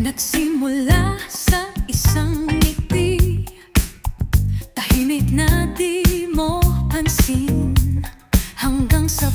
Nagsimula sa isang ngiti. Tahimik na di mo pansin. Hanggang sa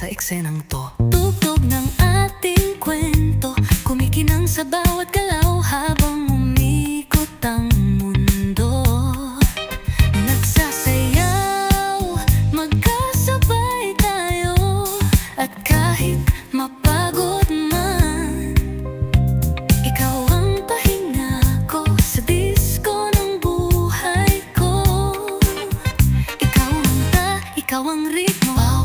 sa eksenang to. Tugtog ng ating kwento Kumikinang sa bawat galaw habang umikot ang mundo. Nagsasayaw, magkasabay tayo At kahit mapagod man Ikaw ang pahinga ko sa disco ng buhay ko. Ikaw ang ta, ikaw ang ritmo.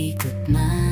อีกกฎหมาย